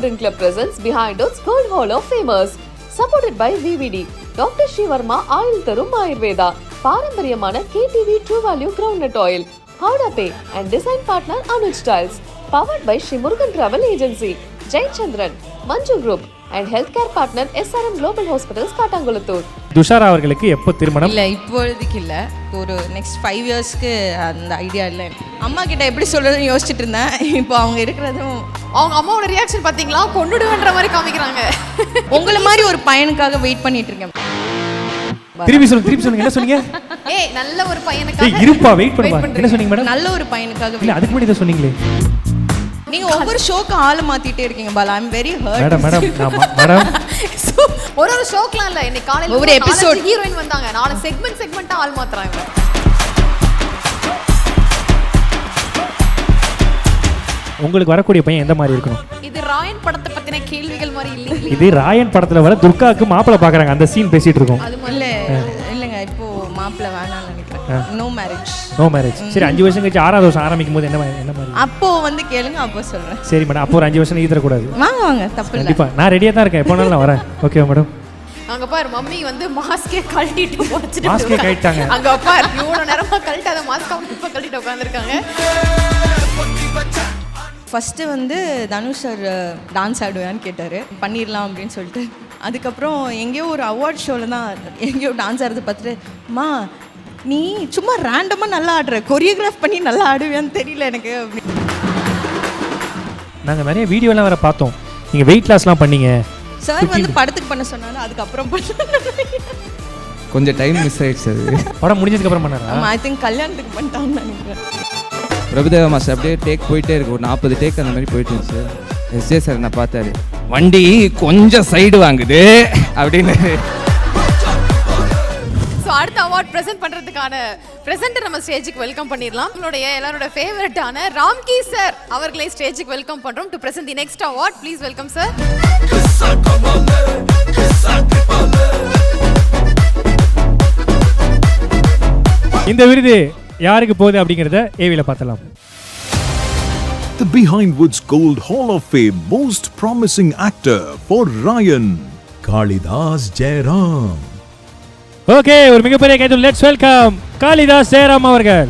Garden Club presents Behind Us Gold Hall of Famers. Supported by VVD, Dr. Shivarma ஆயுள் தரும் ஆயுர்வேதா பாரம்பரியமான KTV True Value Groundnut Oil, Howda Pay and Design Partner Anuj Styles. Powered by Shri Murugan Travel Agency, Jai Chandran, Manju Group and Healthcare Partner SRM Global Hospitals, Katangulattur. Dushara அவர்களுக்கு எப்போ திருமணம் இல்லை இப்பொழுதுக்கு இல்லை ஒரு next five இயர்ஸ்க்கு அந்த idea இல்லை அம்மா கிட்ட எப்படி சொல்கிறதுன்னு யோசிச்சுட்டு இருந்தேன் இப்போ அவங்க இருக்கிறதும் அவங்க அம்மாவோட ரியாக்ஷன் பாத்தீங்களா? கொன்னுடுவேன்ற மாதிரி காமிக்கிறாங்க. உங்களை மாதிரி ஒரு பையனுக்காக வெயிட் பண்ணிட்டு இருக்கேன். திருப்பி சொல்லுங்க திருப்பி சொல்லுங்க. என்ன சொன்னீங்க? ஏய் நல்ல ஒரு பையனுக்காக இருப்பா வெயிட் பண்ணுவா. Wait என்ன சொன்னீங்க மேடம் நல்ல ஒரு பையனுக்காக இல்ல அதுக்கு முன்னாடி இதை சொன்னீங்களே. நீங்க ஒவ்வொரு ஷோக்கு ஆளை மாத்திட்டே இருக்கீங்க Bala. I'm very hurt madam madam madam ஒரு ஒரு ஷோக்லாம் இல்ல. இன்னைக்கு காலையில ஒவ்வொரு episode. ஹீரோயின் வந்தாங்க. நாலு செக்மெண்ட் செக்மெண்டா ஆள் மாத்துறாங்க. உங்களுக்கு வரக்கூடிய பையன் எந்த மாதிரி இருக்கணும்? இது ராயன் படத்தை பத்தின கேள்விகள் மாதிரி இல்லைங்களே? இது ராயன் படத்துல வர துர்காவுக்கு மாப்பிள்ளை பாக்குறாங்க அந்த சீன் பேசிட்டு இருக்கோம். அது இல்லை இல்லைங்க. இப்போ மாப்பிள்ளை வேணாம்னு நினைக்கிறேன். நோ மேரேஜ் நோ மேரேஜ் சரி அஞ்சு வருஷம் கழிச்சு ஆறாவது வருஷம் ஆரம்பிக்கும் போது என்ன என்ன மாதிரி? அப்போ வந்து கேளுங்க அப்போ சொல்றேன். சரி மேடம் அப்போ ஒரு அஞ்சு வருஷம் ஈத்தரக்கூடாது வாங்க வாங்க. தப்பு இல்லை. கண்டிப்பா. நான் ரெடியா தான் இருக்கேன். எப்போ நான் வரேன். ஓகே மேடம் அங்க பாரு மம்மி வந்து மாஸ்கே கழட்டிட்டு வச்சுட்டு மாஸ்கே கழட்டிட்டாங்க. அங்க பாரு இவ்வளவு நேரமா கழட்டாத மாஸ்க் அவங்க இப்ப கழட்டிட்டு உட்காந்துருக்காங்க ஃபஸ்ட்டு வந்து தனுஷ் சார் டான்ஸ் ஆடுவேன்னு கேட்டார். பண்ணிடலாம் அப்படின்னு சொல்லிட்டு. அதுக்கப்புறம் எங்கேயோ ஒரு அவார்ட் ஷோவில் தான் எங்கேயோ டான்ஸ் ஆடுறது பார்த்துட்டு அம்மா நீ சும்மா ரேண்டமாக நல்லா ஆடுற. கொரியோகிராஃப் பண்ணி நல்லா ஆடுவேன்னு தெரியல எனக்கு. அப்படி நாங்க நிறைய வீடியோலாம் வேற பார்த்தோம். நீங்க வெயிட் லாஸ்லாம் பண்ணீங்க. சார் வந்து படத்துக்கு பண்ண சொன்னாரு அதுக்கப்புறம் பண்ண கொஞ்சம் டைம் மிஸ் ஆயிடுச்சு அது. படம் முடிஞ்சதுக்கு அப்புறம் பண்ணாரா? ஆமாம் ஐ திங்க் கல்யாணத்துக்கு பண்ணிட்டான்னு நினைக்கிறேன். பிரபுதேவா மாஸ்டர் அப்படியே டேக் போயிட்டே இருக்கு. ஒரு நாற்பது டேக் அந்த மாதிரி போயிட்டு இருந்துச்சு எஸ்ஜே சார் நான் பார்த்தாரு. வண்டி கொஞ்சம் சைடு வாங்குது. அப்படின்னு. ஸோ அடுத்த அவார்ட் ப்ரெசென்ட் பண்றதுக்கான ப்ரெசென்ட்டை நம்ம ஸ்டேஜுக்கு வெல்கம் பண்ணிடலாம். நம்மளுடைய எல்லாரோட ஃபேவரட்டான ராம்கி சார் அவர்களை ஸ்டேஜுக்கு வெல்கம் பண்றோம். To present the next award please welcome sir இந்த விருது யாருக்கு போகுது அப்படிங்கறத ஏவில பார்த்தலாம் The Behind Woods Gold Hall of Fame Most Promising Actor for Ryan, Kalidas Jairam. Okay ஒரு மிகப்பெரிய கைது லெட்ஸ் வெல்கம் காளிதாஸ் ஜெயராம் அவர்கள்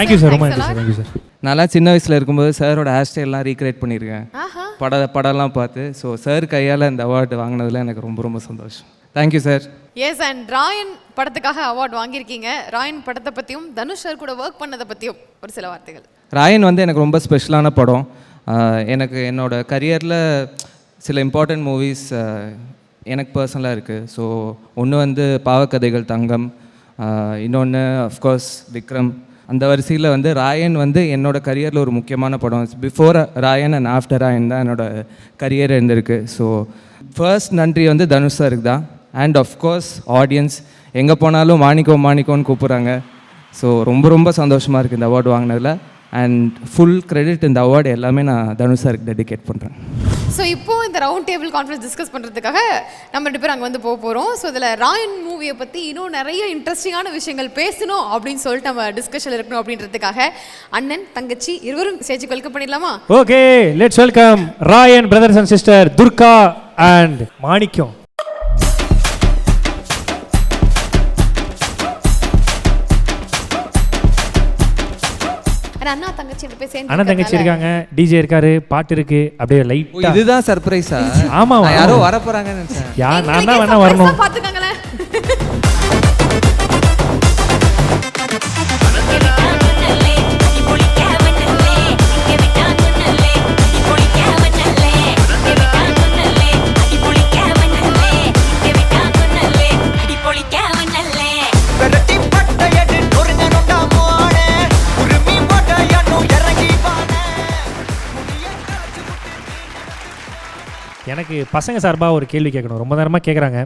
தேங்க்யூ சார் ரொம்ப நன்றி சார் தேங்க்யூ சார் நான்லாம் சின்ன வயசில் இருக்கும்போது சாரோட ஹேர் ஸ்டைல்லாம் ரீக்ரியேட் பண்ணியிருக்கேன் பட படம்லாம் பார்த்து. ஸோ சார் கையால் இந்த அவார்டு வாங்கினதுல எனக்கு ரொம்ப ரொம்ப சந்தோஷம். Thank you sir yes and Raayan படத்துக்காக அவார்ட் வாங்கியிருக்கீங்க. ராயன் படத்தை பத்தியும் தனுஷ் சார் கூட ஒர்க் பண்ணதை பத்தியும் ஒரு சில வார்த்தைகள். ராயன் வந்து எனக்கு ரொம்ப ஸ்பெஷலான படம். எனக்கு என்னோட கரியரில் சில இம்பார்ட்டண்ட் மூவிஸ் எனக்கு பர்சனலாக இருக்குது ஸோ ஒன்று வந்து பாவக்கதைகள் தங்கம் இன்னொன்று அஃப்கோர்ஸ் விக்ரம். அந்த வரிசையில் வந்து ராயன் வந்து என்னோட கரியரில் ஒரு முக்கியமான படம். Before Raayan and after Raayan தான் என்னோட கரியர் இருந்திருக்கு. ஸோ ஃபர்ஸ்ட் நன்றி வந்து தனுஷ் சாருக்கு தான். அண்ட் அஃப்கோர்ஸ் ஆடியன்ஸ் எங்கே போனாலும் மாணிக்கோ மாணிக்கோன்னு கூப்பிட்றாங்க. ஸோ ரொம்ப ரொம்ப சந்தோஷமாக இருக்குது இந்த அவார்டு வாங்கினதில். அண்ட் ஃபுல் கிரெடிட் இந்த அவார்டு எல்லாமே நான் தனுஷ் சாருக்கு டெடிகேட் பண்ணுறேன் ஸோ இப்போ இந்த ரவுண்ட் டேபிள் கான்ஃபரன்ஸ் டிஸ்கஸ் பண்ணுறதுக்காக நம்ம ரெண்டு பேரும் அங்கே வந்து போக போகிறோம் ஸோ இதில் ராயன் மூவியை பற்றி இன்னும் நிறைய இன்ட்ரெஸ்டிங்கான விஷயங்கள் பேசணும் அப்படின்னு சொல்லிட்டு நம்ம டிஸ்கஷன் இருக்கணும் அப்படின்றதுக்காக அண்ணன் தங்கச்சி இருவரும் ஸ்டேஜுக்கு வெல்கம் பண்ணிடலாமா? Okay let's welcome Raayan brothers and sister Durga and Manikkam அண்ணா தங்கச்சி ரெண்டு பேர் சேர்ந்து அண்ணன் தங்கச்சி இருக்காங்க டிஜே இருக்காரு பாட்டு இருக்கு அப்படியே ஓ, லைட்டா இதுதான் சர்ப்ரைஸா ஆமா. யாரோ வர போறாங்கன்னு நினைச்சேன். யா நான் தான் வேணா வரணும். பாத்துக்கங்களேன் எனக்கு பசங்க சார்பாக ஒரு கேள்வி கேட்கணும். ரொம்ப நேரமாக கேட்குறாங்க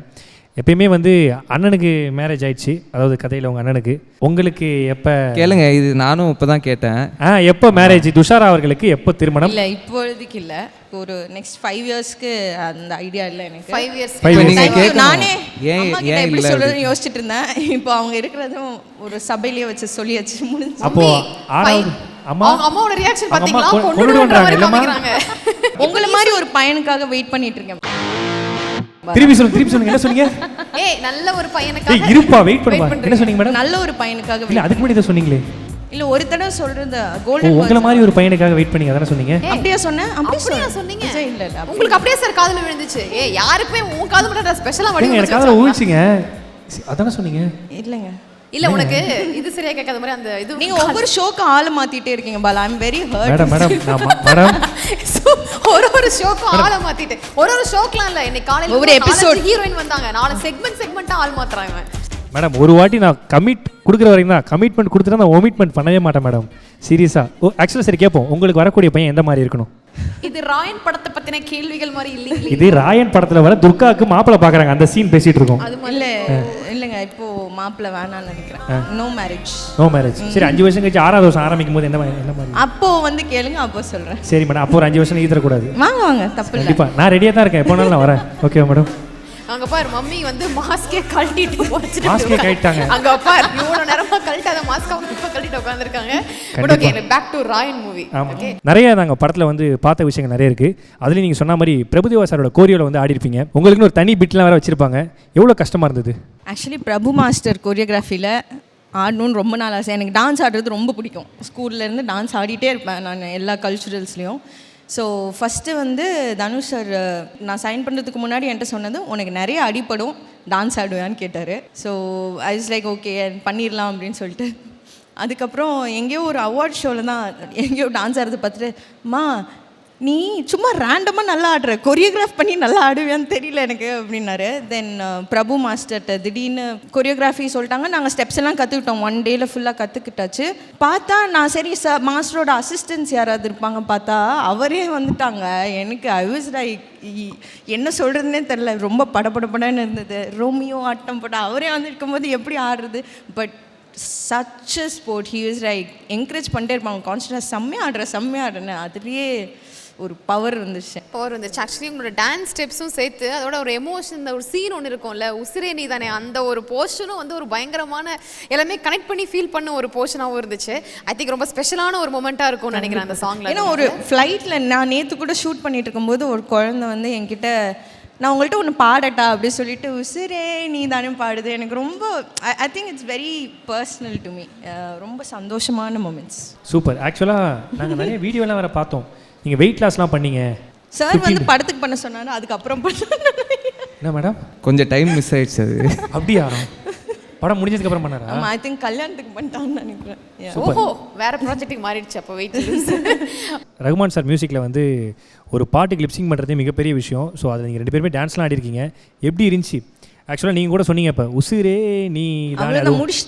எப்பயுமே வந்து அண்ணனுக்கு மேரேஜ் ஆயிடுச்சு. அதாவது கதையில் உங்கள் அண்ணனுக்கு. உங்களுக்கு எப்போ கேளுங்க இது நானும் இப்பதான் கேட்டேன். ஆ எப்போ மேரேஜ் துஷாரா அவர்களுக்கு எப்போ திருமணம்? இல்லை இப்பொழுதுக்கு இல்லை. ஒரு நெக்ஸ்ட் ஃபைவ் இயர்ஸ்க்கு அந்த ஐடியா இல்லை எனக்கு. ஃபைவ் இயர்ஸ் இப்ப. நானே ஏன் எப்படி இல்ல சொல்றதுன்னு யோசிச்சுட்டு இருந்தேன். இப்போ அவங்க இருக்கிறதும் ஒரு சபையிலேயே வச்சு சொல்லியாச்சு முடிஞ்சு. அப்போ அம்மா? அவங்க அம்மாவோட ரியாக்ஷன் பாத்தீங்களா? கொண்டு கொன்னுடுவேன்றாங்க, மாதிரி ஒரு பையனுக்காக வெயிட் பண்ணிட்டு இருக்கேன் திருப்பி சொல்லுங்க திருப்பி சொல்லுங்க. என்ன சொன்னீங்க? ஏய் நல்ல ஒரு ஏய் பையனுக்காக இருப்பா வெயிட் பண்ணுப்பா பண்றீங்க. என்ன சொன்னீங்க மேடம் நல்ல ஒரு பையனுக்காக இல்லை அதுக்கு முன்னாடி இதை சொன்னீங்களே. இல்ல ஒரு தடவை சொல்றது கோல்டன் உங்களை மாதிரி ஒரு பையனுக்காக வெயிட் பண்ணி அதானே சொன்னீங்க? அப்படியா சொன்னேன்? அப்படி அப்படியா சொன்னீங்க? இல்ல இல்ல உங்களுக்கு அப்படியே சார் காதுல விழுந்துச்சு. ஏய் யாருக்குமே உன் காது மட்டும் ஸ்பெஷலா வடிவம் எனக்கு வச்சாங்களா? ஊழிச்சிங்க அதானே சொன்னீங்க? இல்லைங்க. இல்ல உனக்கு இது சரியா கேட்காத மாதிரி அந்த இது நீங்க ஒவ்வொரு ஷோக்கு ஆளை மாத்திட்டே இருக்கீங்க Bala. I'm very hurt madam madam madam ஒரு ஒரு ஷோக்கும் ஆளை மாத்திட்டு. ஒரு ஒரு ஷோக்கெல்லாம் இல்ல இன்னைக்கு காலையில ஒவ்வொரு episode. ஹீரோயின் வந்தாங்க. நாலு செக்மெண்ட் செக்மெண்டா ஆள் மாத்துறாங்க. மேடம் ஒரு வாட்டி நான் கமிட் கொடுக்குற வரைக்கும் தான் கமிட்மெண்ட் கொடுத்துட்டா நான் ஒமிட்மெண்ட் பண்ணவே மாட்டேன் மேடம் சீரியஸாக ஓ ஆக்சுவலாக சரி கேட்போம் உங்களுக்கு வரக்கூடிய பையன் எந்த மாதிரி இருக்கணும்? இது ராயன் படத்தை பத்தின கேள்விகள் மாதிரி இல்லைங்களே. இது ராயன் படத்தில் வர துர்காவுக்கு மாப்பிள்ளை பார்க்குறாங்க. அந்த சீன் பேசிட்டு இருக்கோம். அது இல்ல. இப்போ மாப்பிள்ளை வேணாம்னு நினைக்கிறேன். நோ மேரேஜ் நோ மேரேஜ் சரி அஞ்சு வருஷம் கழிச்சு ஆறாவது வருஷம் ஆரம்பிக்கும் போது என்ன மாதிரி என்ன மாதிரி? அப்போ வந்து கேளுங்க அப்போ சொல்றேன். சரி மேடம் அப்போ ஒரு அஞ்சு வருஷம் ஈத்தரக்கூடாது வாங்க வாங்க தப்பு இல்லை. கண்டிப்பாக நான் ரெடியாக தான் இருக்கேன். எப்போனாலும் நான் வரேன். ஓகே மேடம் அங்க பாரு மம்மி வந்து மாஸ்கே கழட்டிட்டு போச்சுட்டு. அங்க பாரு இவ்வளவு நேரமா கழட்டாத மாஸ்க் அவங்க இப்ப கழட்டிட்டு உட்கார்ந்திருக்காங்க. But okay back to Raayan movie ஆமாம் நிறைய நாங்கள் படத்தில் வந்து பார்த்த விஷயங்கள் நிறைய இருக்குது அதுலேயும் நீங்கள் சொன்ன மாதிரி பிரபுதேவா சாரோட கோரியோவில் வந்து ஆடி இருப்பீங்க உங்களுக்குன்னு ஒரு தனி பிட்லாம் வேறு வச்சுருப்பாங்க. எவ்வளோ கஷ்டமாக இருந்தது? ஆக்சுவலி பிரபு மாஸ்டர் கொரியோகிராஃபியில் ஆடணும்னு ரொம்ப நாள் ஆசை. எனக்கு டான்ஸ் ஆடுறது ரொம்ப பிடிக்கும். ஸ்கூல்லேருந்து டான்ஸ் ஆடிட்டே இருப்பேன் நான் எல்லா கல்ச்சுரல்ஸ்லேயும் ஸோ ஃபஸ்ட்டு வந்து தனுஷ் சார் நான் சைன் பண்ணுறதுக்கு முன்னாடி என்கிட்ட சொன்னது உனக்கு நிறைய அடிப்படும் டான்ஸ் ஆடுவேன்னு கேட்டார். So I is like okay பண்ணிடலாம் அப்படின்னு சொல்லிட்டு. அதுக்கப்புறம் எங்கேயோ ஒரு அவார்ட் ஷோவில் தான் எங்கேயோ டான்ஸ் ஆடுறது பார்த்துட்டு மா நீ சும்மா ரேண்டமாக நல்லா ஆடுற கொரியோகிராஃப் பண்ணி நல்லா ஆடுவியான்னு தெரியல எனக்கு அப்படின்னாரு. தென் uh, பிரபு மாஸ்டர்கிட்ட திடீர்னு கொரியோகிராஃபி சொல்லிட்டாங்க. நாங்கள் ஸ்டெப்ஸ் எல்லாம் கற்றுக்கிட்டோம் ஒன் டேயில் ஃபுல்லாக கற்றுக்கிட்டாச்சு பார்த்தா நான் சரி ச மாஸ்டரோட அசிஸ்டன்ஸ் யாராவது இருப்பாங்க பார்த்தா அவரே வந்துட்டாங்க. எனக்கு ஐ வாஸ் லைக் என்ன சொல்கிறதுனே தெரில ரொம்ப படபடபடன்னு இருந்தது. ரோமியோ ஆட்டம் போட்ட அவரே வந்து இருக்கும்போது எப்படி ஆடுறது? But such sport he is like encourage பண்ணிட்டே இருப்பாங்க. கான்ஸ்டன்டாக செம்மையாக ஆடுற செம்மையாக ஆடுறேன்னு. அதுலேயே ஒரு பவர் இருந்துச்சு. பவர் வந்துச்சு ஆக்சுவலி உங்களோட டான்ஸ் ஸ்டெப்ஸும் சேர்த்து அதோட ஒரு எமோஷன் இந்த ஒரு சீன் ஒன்று இருக்கும்ல உசிரே நீ தானே அந்த ஒரு போர்ஷனும் வந்து ஒரு பயங்கரமான எல்லாமே கனெக்ட் பண்ணி ஃபீல் பண்ண ஒரு போர்ஷனாகவும் இருந்துச்சு. ஐ திங்க் ரொம்ப ஸ்பெஷலான ஒரு மொமெண்ட்டாக இருக்கும்னு நினைக்கிறேன் அந்த சாங்ல ஏன்னா ஒரு ஃப்ளைட்டில் நான் நேற்று கூட ஷூட் பண்ணிட்டு இருக்கும்போது ஒரு குழந்தை வந்து என்கிட்ட நான் உங்கள்கிட்ட ஒன்று பாடட்டா? அப்படி சொல்லிட்டு உசிரே நீ தானே பாடுது. எனக்கு ரொம்ப I think it's very personal to me ரொம்ப சந்தோஷமான மூமெண்ட்ஸ் சூப்பர் ஆக்சுவலாக நாங்கள் நிறைய வீடியோலாம் வேறு பார்த்தோம். நீங்கள் வெயிட் லாஸ்லாம் பண்ணீங்க. சார் வந்து படத்துக்கு பண்ண சொன்னாரு அதுக்கப்புறம் பண்ண என்ன மேடம் கொஞ்சம் டைம் மிஸ் ஆயிடுச்சு அது. அப்படியா? படம் முடிஞ்சதுக்கு அப்புறம் பண்ணாரா? ஆமாம் ஐ திங்க் கல்யாணத்துக்கு பண்ணிட்டான்னு நினைக்கிறேன். ஓஹோ வேற ப்ராஜெக்ட்டுக்கு மாறிடுச்சு அப்போ வெயிட் ரகுமான் சார் மியூசிக்கில் வந்து ஒரு பாட்டு கிளிப்சிங் பண்ணுறதே மிகப்பெரிய விஷயம். ஸோ அதில் நீங்கள் ரெண்டு பேருமே டான்ஸ்லாம் ஆடிருக்கீங்க. எப்படி இருந்துச்சு? ஆக்சுவலாக நீங்கள் கூட சொன்னீங்க இப்போ உசிரே நீ தானே அவ்வளோதான் முடிச்சு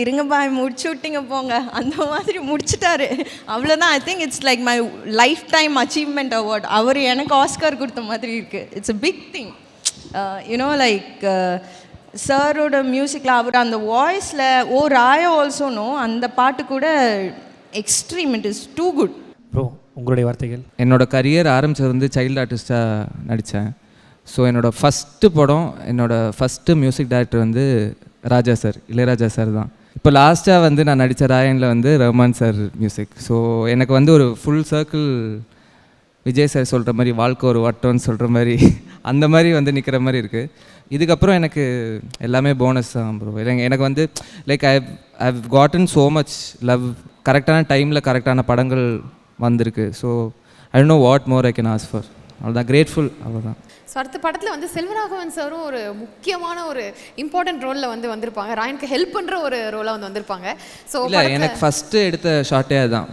இருங்க பாய் முடிச்சு விட்டீங்க போங்க. அந்த மாதிரி முடிச்சிட்டாரு. அவ்வளோதான் I think it's like my lifetime achievement award அவர் எனக்கு ஆஸ்கார் கொடுத்த மாதிரி இருக்கு. It's a big thing you know like சாரோட மியூசிக்கில் அவர் அந்த வாய்ஸில் ஓ ராய ஆல்சோ நோ அந்த பாட்டு கூட extreme it is too good bro உங்களுடைய வார்த்தைகள். என்னோட கரியர் ஆரம்பிச்சது வந்து சைல்டு ஆர்டிஸ்ட்டாக நடித்தேன் ஸோ என்னோட ஃபஸ்ட்டு படம் என்னோடய ஃபஸ்ட்டு மியூசிக் டைரக்டர் வந்து ராஜா சார் இளையராஜா சார் தான். இப்போ லாஸ்ட்டாக வந்து நான் நடித்த ராயனில் வந்து ரஹ்மான் சார் மியூசிக் ஸோ எனக்கு வந்து ஒரு ஃபுல் சர்க்கிள் விஜய் சார் சொல்கிற மாதிரி வாழ்க்கை ஒரு வட்டம்னு சொல்கிற மாதிரி அந்த மாதிரி வந்து நிற்கிற மாதிரி இருக்குது இதுக்கப்புறம் எனக்கு எல்லாமே போனஸ் தான் ப்ரோ எனக்கு வந்து like I I've gotten so much love கரெக்டான டைமில் கரெக்டான படங்கள் வந்திருக்கு. So I know what more I can ask for அவ்வளோதான் கிரேட்ஃபுல் அவ்வளோதான் ஸோ அடுத்த படத்தில் வந்து செல்வராகவன் சாரும் ஒரு முக்கியமான ஒரு இம்பார்ட்டன்ட் ரோலில் வந்து வந்திருப்பாங்க. ராயனுக்கு ஹெல்ப் பண்ணுற ஒரு ரோலாக வந்து வந்திருப்பாங்க. ஸோ இல்லை எனக்கு ஃபஸ்ட்டு எடுத்த ஷார்ட்டே அதுதான்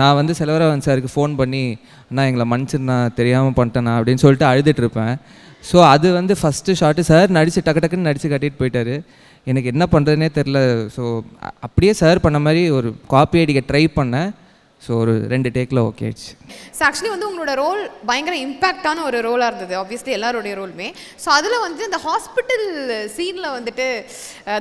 நான் வந்து செலவரவன் சாருக்கு ஃபோன் பண்ணி அண்ணா எங்களை மன்னிச்சிருந்தா தெரியாமல் பண்ணிட்டேண்ணா அப்படின்னு சொல்லிட்டு அழுதுட்டு இருப்பேன் ஸோ அது வந்து ஃபஸ்ட்டு ஷார்ட்டு சார் நடிச்சு டக்கு டக்குன்னு நடிச்சு கட்டிட்டு போயிட்டாரு. எனக்கு என்ன பண்ணுறதுனே தெரில ஸோ அப்படியே சார் பண்ண மாதிரி ஒரு காப்பி அடிக்க ட்ரை பண்ணேன். ஸோ ஒரு ரெண்டு டேக்கில் ஓகே ஆயிடுச்சு. ஸோ ஆக்சுவலி வந்து உங்களோட ரோல் பயங்கர இம்பேக்டான ஒரு ரோலாக இருந்தது ஆப்வியஸ்லி எல்லாருடைய ரோலுமே ஸோ அதில் வந்து இந்த ஹாஸ்பிட்டல் சீனில் வந்துட்டு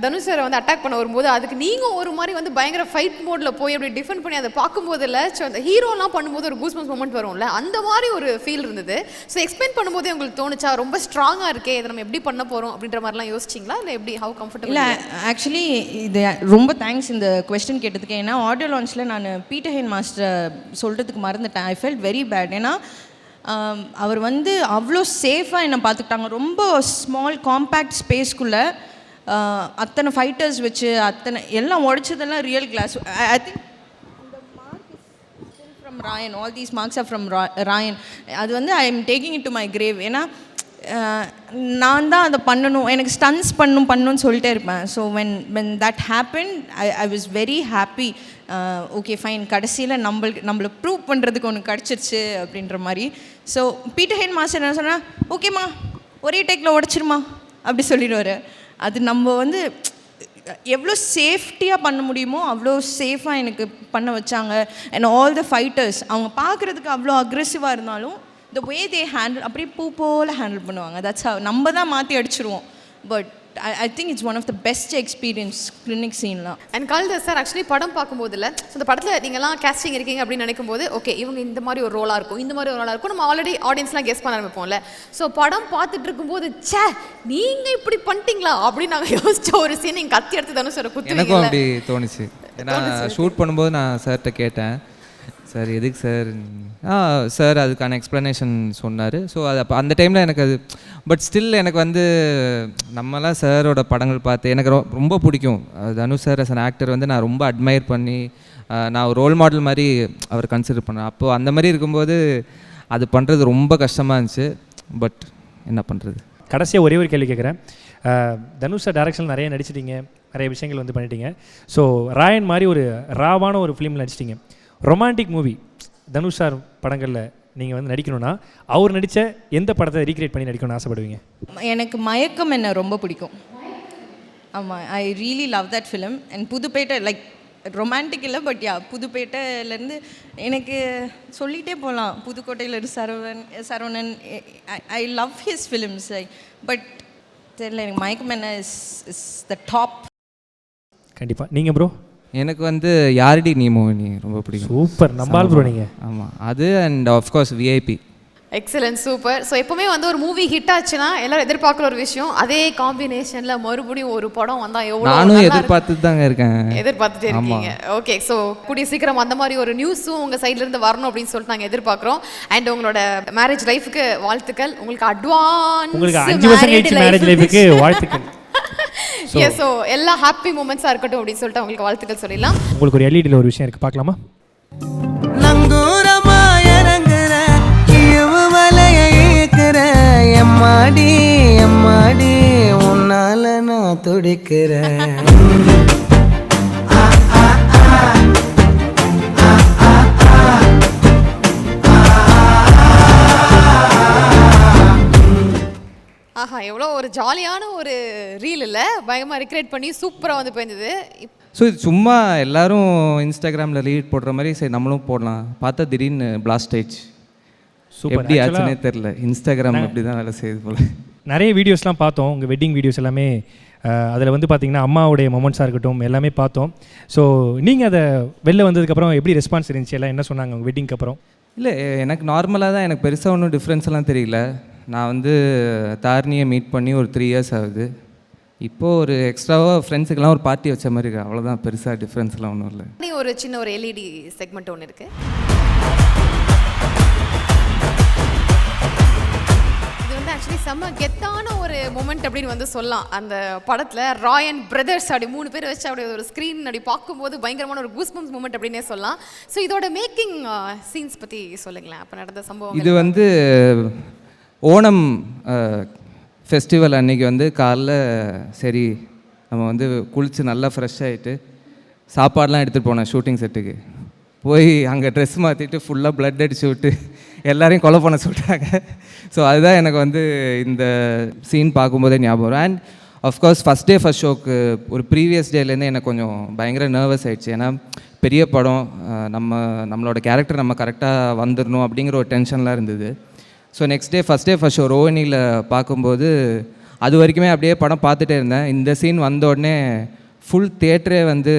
தனுஷ் சாரை வந்து அட்டாக் பண்ண வரும்போது அதுக்கு நீங்கள் ஒரு மாதிரி வந்து பயங்கர ஃபைட் மோடில் போய் அப்படி டிஃபெண்ட் பண்ணி அதை பார்க்கும்போது இல்லை ஸோ அந்த ஹீரோலாம் பண்ணும்போது ஒரு கூஸ்மஸ் மூமெண்ட் வரும்ல அந்த மாதிரி ஒரு ஃபீல் இருந்தது. ஸோ எக்ஸ்பிளைன் பண்ணும்போதே உங்களுக்கு தோணுச்சா ரொம்ப ஸ்ட்ராங்காக இருக்கே இதை நம்ம எப்படி பண்ண போகிறோம் அப்படின்ற மாதிரிலாம் யோசிச்சிங்களா? இல்லை எப்படி ஹவு கம்ஃபர்டபுள் இல்லை ஆக்சுவலி இது ரொம்ப தேங்க்ஸ் இந்த கொஸ்டின் கேட்டதுக்கு. ஏன்னா ஆடியோ லான்ச்சில் நான் பீட்டர் ஹென் மாஸ்டர் Uh, சொல்கிறதுக்கு மறந்துட்டேன். ஐ ஃபெல்ட் வெரி பேட் ஏன்னா um, அவர் வந்து அவ்வளோ சேஃபாக என்னை பார்த்துக்கிட்டாங்க. ரொம்ப ஸ்மால் காம்பேக்ட் ஸ்பேஸ்க்குள்ளே அத்தனை ஃபைட்டர்ஸ் வச்சு அத்தனை எல்லாம் உடைச்சதெல்லாம் real class I think from Raayan all these marks are from Raayan அது வந்து I am taking it to my grave ஏன்னா uh, நான் தான் அதை பண்ணணும். எனக்கு ஸ்டன்ஸ் பண்ணும் பண்ணணும்னு சொல்லிட்டே இருப்பேன். So when when that happen I I was very happy okay fine கடைசியில் நம்மளுக்கு நம்மளுக்கு ப்ரூவ் பண்ணுறதுக்கு ஒன்று கிடச்சிருச்சு அப்படின்ற மாதிரி. ஸோ பீட்டர் ஹென் மாஸ்டர் என்ன சொன்னால் ஓகேம்மா ஒரே டேக்கில் உடச்சிருமா? அப்படி சொல்லிடுவார். அது நம்ம வந்து எவ்வளோ சேஃப்டியாக பண்ண முடியுமோ அவ்வளோ சேஃபாக எனக்கு பண்ண வச்சாங்க. அண்ட் ஆல் த ஃபைட்டர்ஸ் அவங்க பார்க்குறதுக்கு அவ்வளோ அக்ரெசிவாக இருந்தாலும் த வே தே ஹேண்டில் அப்படியே பூ போல் ஹேண்டில் பண்ணுவாங்க. தட்ஸ் நம்ம தான் மாற்றி அடிச்சிருவோம். But I I think it's one of the best experience clinic சீன்லாம் அண்ட் கால்தர் சார் ஆக்சுவலி படம் பார்க்கும்போதுல ஸோ இந்த படத்தில் நீங்கள்லாம் கேஸ்டிங் இருக்கீங்க அப்படின்னு நினைக்கும் போது ஓகே இவங்க இந்த மாதிரி ஒரு ரோலாக இருக்கும் இந்த மாதிரி ஒரு ரோலாக இருக்கும் நம்ம ஆல்ரெடி ஆடியன்ஸ்லாம் கெஸ் பண்ண ஆரம்பிப்போம்ல. ஸோ படம் பார்த்துட்டு இருக்கும்போது ச்சே நீங்கள் இப்படி பண்ணிட்டீங்களா? அப்படின்னு நாங்கள் யோசிச்ச ஒரு சீன் நீங்கள் கத்தி எடுத்து தானே சார் எனக்கும் குத்துவீங்கல்ல அப்படி தோணுச்சு. ஏன்னா ஷூட் பண்ணும்போது நான் சார்கிட்ட கேட்டேன். சார் எதுக்கு சார்? ஆ சார் அதுக்கான எக்ஸ்ப்ளனேஷன் சொன்னார். ஸோ அது அப்போ அந்த டைமில் எனக்கு அது பட் ஸ்டில் எனக்கு வந்து நம்மலாம் சாரோட படங்கள் பார்த்து எனக்கு ரொம்ப பிடிக்கும். Dhanu Dhanush sir as an actor வந்து நான் ரொம்ப அட்மையர் பண்ணி நான் ஒரு ரோல் மாடல் மாதிரி அவர் கன்சிடர் பண்ணேன். அப்போது அந்த மாதிரி இருக்கும்போது அது பண்ணுறது ரொம்ப கஷ்டமாக இருந்துச்சு. பட் என்ன பண்ணுறது கடைசியாக ஒரே ஒரு கேள்வி கேட்குறேன். தனுஷ் சார் டேரக்ஷன் நிறைய நடிச்சிட்டிங்க. நிறைய விஷயங்கள் வந்து பண்ணிட்டீங்க. ஸோ ராயன் மாதிரி ஒரு ராவான ஒரு ஃபிலிமில் நடிச்சிட்டிங்க. ரொமான்டிக் மூவி தனுஷ் சார் படங்களில் நீங்கள் வந்து நடிக்கணும்னா அவர் நடித்த எந்த படத்தை ரீக்ரியேட் பண்ணி நடிக்கணும்னு ஆசைப்படுவீங்க? எனக்கு மயக்கம் என்ன ரொம்ப பிடிக்கும். ஆமாம் I really love that film and Pudhupettai like romantic இல்லை பட் யா புதுப்பேட்டையிலேருந்து எனக்கு சொல்லிகிட்டே போகலாம் புதுக்கோட்டையிலேருந்து Saravanan Saravanan I love his films I but தெரியல எனக்கு மயக்கம் என்ன இஸ் இஸ் த டாப் கண்டிப்பாக நீங்கள் ப்ரோ எனக்கு வந்து யாரடி நீ மோகினி ரொம்ப பிடிக்கும். சூப்பர் நம்பால் ப்ரோ நீங்கள் ஆமாம் அது and of course VIP excellent super so எப்பவுமே வந்து ஒரு மூவி ஹிட் ஆச்சுன்னா எல்லாரும் எதிர்பார்க்குற ஒரு விஷயம். அதே காம்பினேஷனில் மறுபடியும் ஒரு படம் வந்தால் எவ்வளோ நானும். எதிர்பார்த்துட்டு தாங்க இருக்கேன். எதிர்பார்த்துட்டே இருக்கீங்க. ஓகே ஸோ கூடிய சீக்கிரம் அந்த மாதிரி ஒரு நியூஸும் உங்கள் சைடுல இருந்து வரணும் அப்படின்னு சொல்லிட்டு நாங்கள் எதிர்பார்க்குறோம். அண்ட் உங்களோட மேரேஜ் லைஃபுக்கு வாழ்த்துக்கள். உங்களுக்கு அட்வான்ஸ் உங்களுக்கு அஞ்சு வருஷம் கழிச்சு மேரேஜ் லைஃபுக்கு வாழ்த்துக்கள். எஸ் ஸோ எல்லா ஹாப்பி மூமெண்ட்ஸாக இருக்கட்டும் அப்படின்னு சொல்லிட்டு உங்களுக்கு வாழ்த்துக்கள் சொல்லிடலாம். உங்களுக்கு ஒரு எல்இடியில் ஒரு விஷயம் இருக்குது பார்க்கலாமா? நங்கூரமா இறங்குற இழுவு வலைய இழுக்கிற எம்மாடி எம்மாடி உன்னால நான் துடிக்கிறேன் ஆஹா எவ்வளோ ஒரு ஜாலியான ஒரு ரீல் இல்லை பயங்கரமாக ரிக்ரியேட் பண்ணி சூப்பராக வந்து போயிருந்தது ஸோ இது சும்மா எல்லாரும் இன்ஸ்டாகிராமில் ரீட் போடுற மாதிரி சரி நம்மளும் போடலாம். பார்த்தா திடீர்னு பிளாஸ்ட் ஆயிடுச்சு. சூப்பர் எப்படி ஆச்சுன்னே தெரில இன்ஸ்டாகிராம் அப்படி தான் வேலை செய்யுது போல. நிறைய வீடியோஸ்லாம் பார்த்தோம். உங்கள் வெட்டிங் வீடியோஸ் எல்லாமே அதில் வந்து பார்த்தீங்கன்னா அம்மாவுடைய மொமெண்ட்ஸாக இருக்கட்டும் எல்லாமே பார்த்தோம். ஸோ நீங்கள் அதை வெளில வந்ததுக்கப்புறம் எப்படி ரெஸ்பான்ஸ் இருந்துச்சு? எல்லாம் என்ன சொன்னாங்க உங்கள் வெட்டிங்க்கு அப்புறம்? இல்லை எனக்கு நார்மலாக தான் எனக்கு பெருசாக ஒன்றும் டிஃப்ரென்ஸ் எல்லாம் தெரியல. நான் வந்து தாரணியை மீட் பண்ணி ஒரு த்ரீ இயர்ஸ் ஆகுது. இப்போது ஒரு எக்ஸ்ட்ராவாக ஃப்ரெண்ட்ஸுக்கெல்லாம் ஒரு பார்ட்டி வச்ச மாதிரி இருக்கு. அவ்வளோதான் பெருசாக டிஃப்ரென்ஸ்லாம் ஒன்றும் இல்லை. நீ ஒரு சின்ன ஒரு எல்இடி செக்மெண்ட் ஒன்று இருக்கு. இது வந்து ஆக்சுவலி செம்ம கெத்தான ஒரு மூமெண்ட் அப்படின்னு வந்து சொல்லலாம். அந்த படத்தில் ராயன் பிரதர்ஸ் அப்படி மூணு பேர் வச்சு அப்படி ஒரு ஸ்க்ரீன் அப்படி பார்க்கும்போது பயங்கரமான ஒரு கூஸ்பம்ஸ் மூமெண்ட் அப்படின்னே சொல்லலாம். ஸோ இதோட மேக்கிங் சீன்ஸ் பற்றி சொல்லுங்களேன். அப்போ நடந்த சம்பவம் இது வந்து ஓணம் ஃபெஸ்டிவல் அன்றைக்கி வந்து காலைல சரி நம்ம வந்து குளித்து நல்லா ஃப்ரெஷ் ஆகிட்டு சாப்பாடெலாம் எடுத்துகிட்டு போனேன் ஷூட்டிங் செட்டுக்கு போய் அங்கே ட்ரெஸ் மாற்றிட்டு ஃபுல்லாக ப்ளட் அடிச்சு விட்டு எல்லாரையும் கொலை பண்ண சொல்கிறாங்க ஸோ அதுதான் எனக்கு வந்து இந்த சீன் பார்க்கும்போதே ஞாபகம் வரும். And of course first day first ஷோக்கு ஒரு ப்ரீவியஸ் டேலேருந்து எனக்கு கொஞ்சம் பயங்கர நர்வஸ் ஆகிடுச்சு ஏன்னா பெரிய படம் நம்ம நம்மளோட கேரக்டர் நம்ம கரெக்டாக வந்துடணும் அப்படிங்கிற ஒரு டென்ஷன்லாம் இருந்தது. So next day first day first show ரோஹினியில் பார்க்கும்போது அது வரைக்குமே அப்படியே படம் பார்த்துட்டே இருந்தேன். இந்த சீன் வந்த உடனே ஃபுல் தேட்டரே வந்து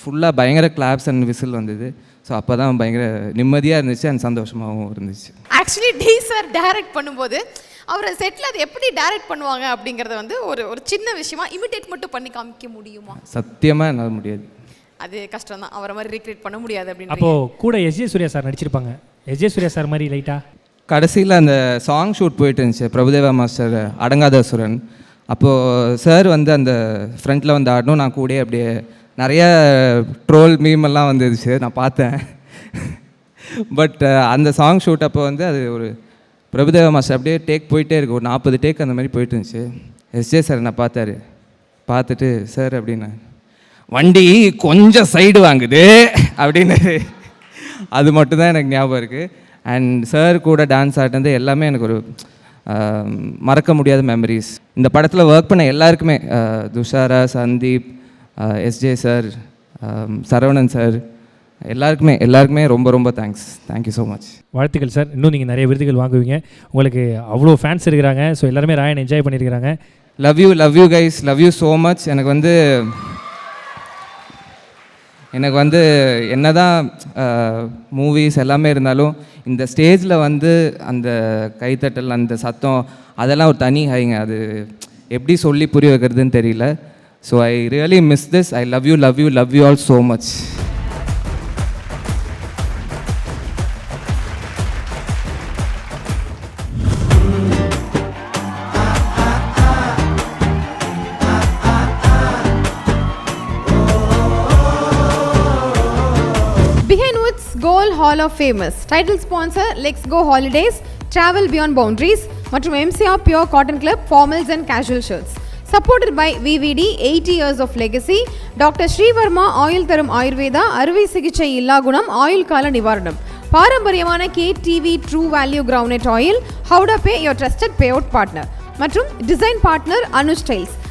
ஃபுல்லாக பயங்கர கிளாப்ஸ் அண்ட் விசில் வந்தது. ஸோ அப்போ தான் பயங்கர நிம்மதியாக இருந்துச்சு அண்ட் சந்தோஷமாகவும் இருந்துச்சு. ஆக்சுவலி டி சார் டைரக்ட் பண்ணும்போது அவரை செட்டில் அது எப்படி டைரக்ட் பண்ணுவாங்க அப்படிங்கிறத வந்து ஒரு ஒரு சின்ன விஷயமா இமிடேட் மட்டும் பண்ணி காமிக்க முடியுமா? சத்தியமாக என்னால் முடியாது. அது கஷ்டம் தான் அவரை மாதிரி ரீக்ரியேட் பண்ண முடியாது அப்படின்னு அப்போது கூட எஸ்ஜே சூர்யா சார் நடிச்சிருப்பாங்க. எஸ்ஜே சூர்யா சார் மாதிரி லைட்டாக கடைசியில் அந்த சாங் ஷூட் போயிட்டு இருந்துச்சு. பிரபுதேவா மாஸ்டர் அடங்காத சுரன் அப்போது சார் வந்து அந்த ஃப்ரண்ட்டில் வந்து ஆடணும் நான் கூடயே அப்படியே நிறைய ட்ரோல் மீமெல்லாம் வந்துருச்சு. நான் பார்த்தேன். பட் அந்த சாங் ஷூட் அப்போ வந்து அது ஒரு பிரபுதேவா மாஸ்டர் அப்படியே டேக் போயிட்டே இருக்கு. ஒரு நாற்பது டேக் அந்த மாதிரி போயிட்டு இருந்துச்சு. எஸ்ஜே சார் நான் பார்த்தாரு. பார்த்துட்டு சார் அப்படின்னு. வண்டி கொஞ்சம் சைடு வாங்குது அப்படின்னு. அது மட்டும்தான் எனக்கு ஞாபகம் இருக்குது அண்ட் சார் கூட டான்ஸ் ஆடினது எல்லாமே எனக்கு ஒரு மறக்க முடியாத மெமரிஸ் இந்த படத்தில் ஒர்க் பண்ண எல்லாருக்குமே Dushara Sandeep SJ sir Saravanan sir எல்லாருக்குமே எல்லாருக்குமே ரொம்ப ரொம்ப thanks thank you so much வாழ்த்துக்கள் சார் இன்னும் நீங்கள் நிறைய விருதுகள் வாங்குவீங்க. உங்களுக்கு அவ்வளோ ஃபேன்ஸ் இருக்கிறாங்க. ஸோ எல்லாருமே ராயன் என்ஜாய் பண்ணியிருக்கிறாங்க. Love you love you guys love you so much எனக்கு வந்து எனக்கு வந்து என்ன தான் மூவிஸ் எல்லாமே இருந்தாலும் இந்த ஸ்டேஜில் வந்து அந்த கைத்தட்டல் அந்த சத்தம் அதெல்லாம் ஒரு தனி ஹைங்க. அது எப்படி சொல்லி புரிய வைக்கிறதுன்னு தெரியல. So I really miss this I love you love you love you all so much hall of famers title sponsor let's go holidays travel beyond boundaries மற்றும் MCR pure cotton club formals and casual shirts supported by VVD eighty years of legacy doctor Srivarma oil தரும் ஆயுர்வேதா அறுவை சிகிச்சை இல்லா குணம் ஆயுள் கால நிவாரணம் பாரம்பரியமான K TV true value groundnut oil ஹவுடா pay your trusted payout partner மற்றும் design partner Anu styles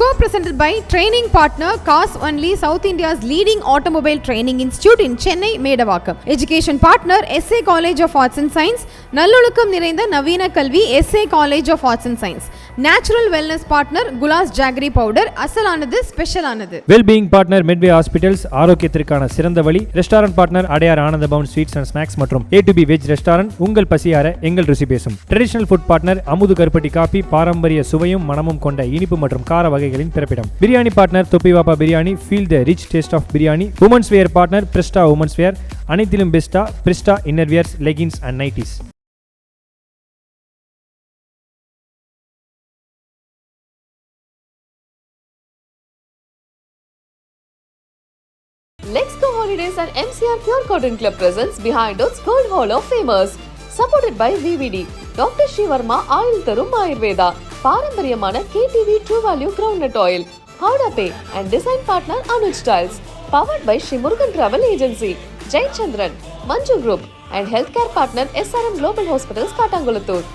Co-presented by training partner Cars Only South India's leading automobile training institute in Chennai, Medavakkam. Education partner SA College of Arts and Science, நல்லொழுக்கம் நிறைந்த நவீன கல்வி S A college of arts and science natural wellness partner குலாஸ் jaggery powder அசலானது ஸ்பெஷலானது wellbeing partner Medway hospitals ஆரோக்கியத்திற்கான சிறந்த வழி. Restaurant partner Adyar Ananda Pawan sweets and snacks மற்றும் A two B veg restaurant உங்கள் பசியார எங்கள் ருசி பேசும். ட்ரெடிஷனல் ஃபுட் பார்ட்னர் அமுது கருப்பட்டி காபி பாரம்பரிய சுவையும் மனமும் கொண்ட இனிப்பு மற்றும் கார வகை வகைகளின் பிறப்பிடம். Biryani partner Thoppi Vappa biryani feel the rich taste of biryani. Women's wear partner பிரிஸ்டா women's wear அனைத்திலும் பெஸ்டா பிரிஸ்டா innerwears leggings and nighties Let's Go Holidays and MCR Pure Cotton Club presents Behind Us Gold Hall of Famers. Supported by VVD, doctor Srivarma oil தரும் ஆயுர்வேதா பாரம்பரியமான KTV true value ground oil ஹவுடா pay and design partner Anuj tiles powered by Sri Murugan travel agency Jayachandran Manju group and health care partner SRM global hospitals Kattankulathur